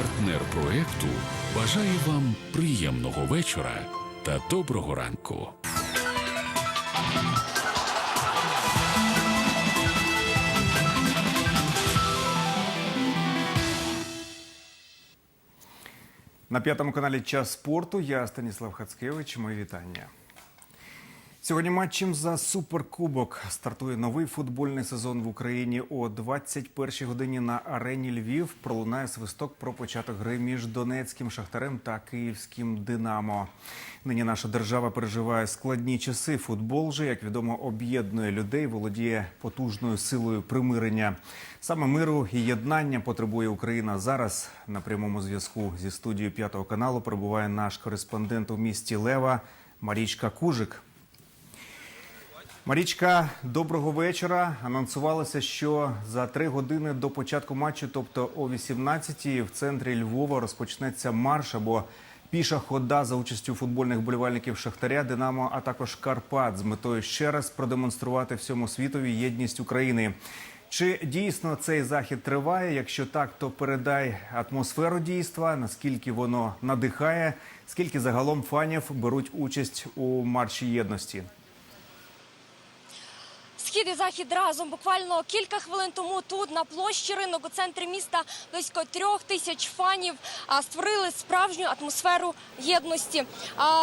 Партнер проекту бажає вам приємного вечора та доброго ранку. На п'ятому каналі Час спорту. Я Станіслав Хацкевич. Мої вітання. Сьогодні матчем за суперкубок стартує новий футбольний сезон в Україні. О 21-й годині на арені Львів пролунає свисток про початок гри між Донецьким шахтарем та Київським Динамо. Нині наша держава переживає складні часи. Футбол же, як відомо, об'єднує людей, володіє потужною силою примирення. Саме миру і єднання потребує Україна зараз. На прямому зв'язку зі студією п'ятого каналу перебуває наш кореспондент у місті Лева Марічка Кужик. Марічка, доброго вечора. Анонсувалося, що за три години до початку матчу, тобто о 18-й, в центрі Львова розпочнеться марш або піша хода за участю футбольних болівальників Шахтаря, Динамо, а також Карпат з метою ще раз продемонструвати всьому світові єдність України. Чи дійсно цей захід триває? Якщо так, то передай атмосферу дійства, наскільки воно надихає, скільки загалом фанів беруть участь у марші єдності. Схід і захід разом буквально кілька хвилин тому тут на площі ринок у центрі міста близько трьох тисяч фанів створили справжню атмосферу єдності.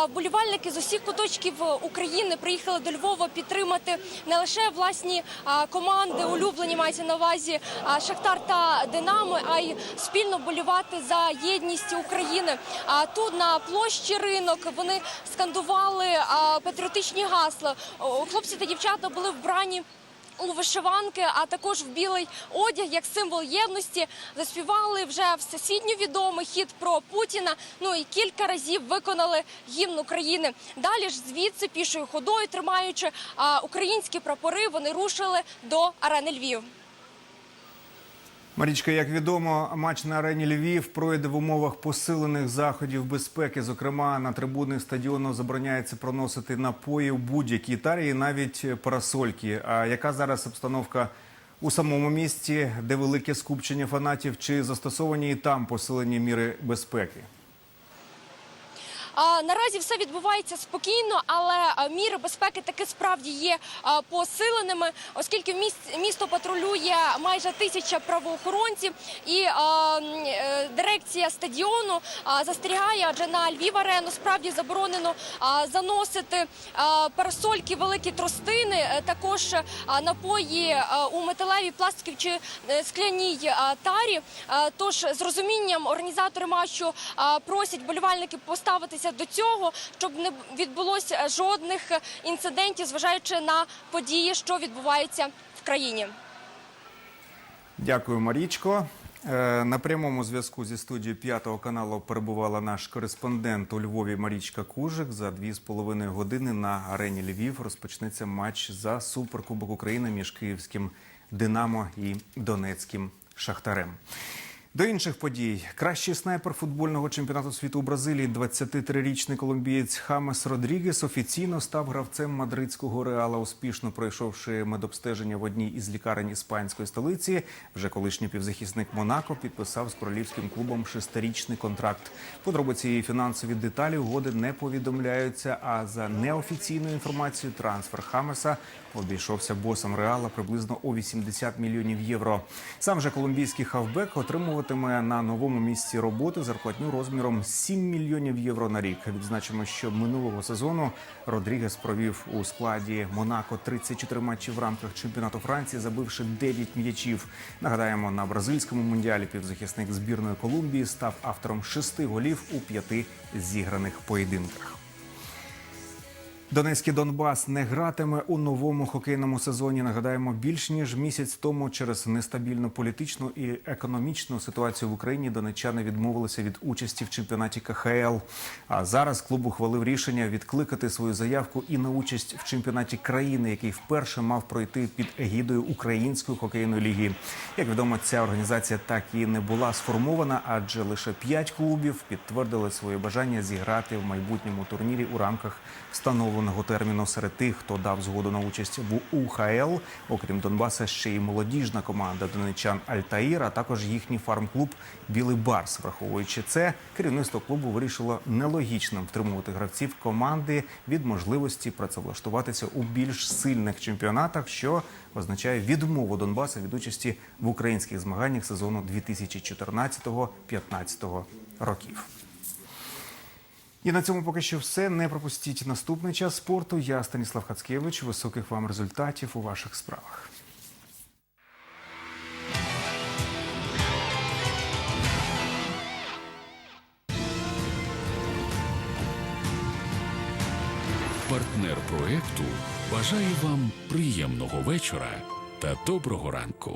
Болівальники з усіх куточків України приїхали до Львова підтримати не лише власні команди, улюблені мається на увазі Шахтар та Динамо, а й спільно болівати за єдність України. Тут на площі ринок вони скандували патріотичні гасла. Хлопці та дівчата були вбрані у вишиванки, а також в білий одяг як символ єдності. Заспівали вже всесвітньо відомий хіт про Путіна. Ну і кілька разів виконали гімн України. Далі ж звідси пішою ходою, тримаючи а, українські прапори, вони рушили до арени Львів. Марічка, як відомо, матч на арені Львів пройде в умовах посилених заходів безпеки. Зокрема, на трибуни стадіону забороняється проносити напої в будь-якій тарі, навіть парасольки. А яка зараз обстановка у самому місті, де велике скупчення фанатів, чи застосовані і там посилені міри безпеки? Наразі все відбувається спокійно, але міри безпеки таки справді є посиленими, оскільки місто патрулює майже тисяча правоохоронців, і е, дирекція стадіону застерігає, адже на Львів арену справді заборонено заносити парасольки, великі тростини, е, також напої у металевій пластиків чи е, скляній тарі. Тож з розумінням організатори матчу просять болівальників поставитися до цього, щоб не відбулося жодних інцидентів, зважаючи на події, що відбуваються в країні. Дякую, Марічко. Е, На прямому зв'язку зі студією п'ятого каналу перебувала наш кореспондент у Львові Марічка Кужик. За дві з половиною години на арені Львів розпочнеться матч за суперкубок України між київським Динамо і Донецьким Шахтарем. До інших подій кращий снайпер футбольного чемпіонату світу у Бразилії, 23-річний колумбієць Хамес Родрігес офіційно став гравцем мадридського реала, успішно пройшовши медобстеження в одній із лікарень іспанської столиці. Вже колишній півзахисник Монако підписав з королівським клубом шестирічний контракт. Подробиці і фінансові деталі угоди не повідомляються. А за неофіційною інформацією, трансфер Хамеса обійшовся босом реала приблизно у 80 мільйонів євро. Сам же колумбійський хавбек отримуватиме на новому місці роботи зарплатню розміром 7 мільйонів євро на рік. Відзначимо, що минулого сезону Родрігес провів у складі Монако 34 матчі в рамках чемпіонату Франції, забивши 9 м'ячів. Нагадаємо, на бразильському мундіалі півзахисник збірної Колумбії став автором шести голів у п'яти зіграних поєдинках. Донецький Донбас не гратиме у новому хокейному сезоні. Нагадаємо, більш ніж місяць тому через нестабільну політичну і економічну ситуацію в Україні донеччани відмовилися від участі в чемпіонаті КХЛ. А зараз клуб ухвалив рішення відкликати свою заявку і на участь в чемпіонаті країни, який вперше мав пройти під егідою Української хокейної ліги. Як відомо, ця організація так і не була сформована, адже лише п'ять клубів підтвердили своє бажання зіграти в майбутньому турнірі у рамках встановленого червоного терміну серед тих, хто дав згоду на участь в УХЛ. Окрім Донбаса, ще й молодіжна команда донечан Альтаїр, а також їхній фарм-клуб Білий Барс. Враховуючи це, керівництво клубу вирішило нелогічним втримувати гравців команди від можливості працевлаштуватися у більш сильних чемпіонатах, що означає відмову Донбаса від участі в українських змаганнях сезону 2014-2015 років. І на цьому поки що все. Не пропустіть наступний час спорту. Я Станіслав Хацкевич. Високих вам результатів у ваших справах. Партнер проекту бажає вам приємного вечора та доброго ранку.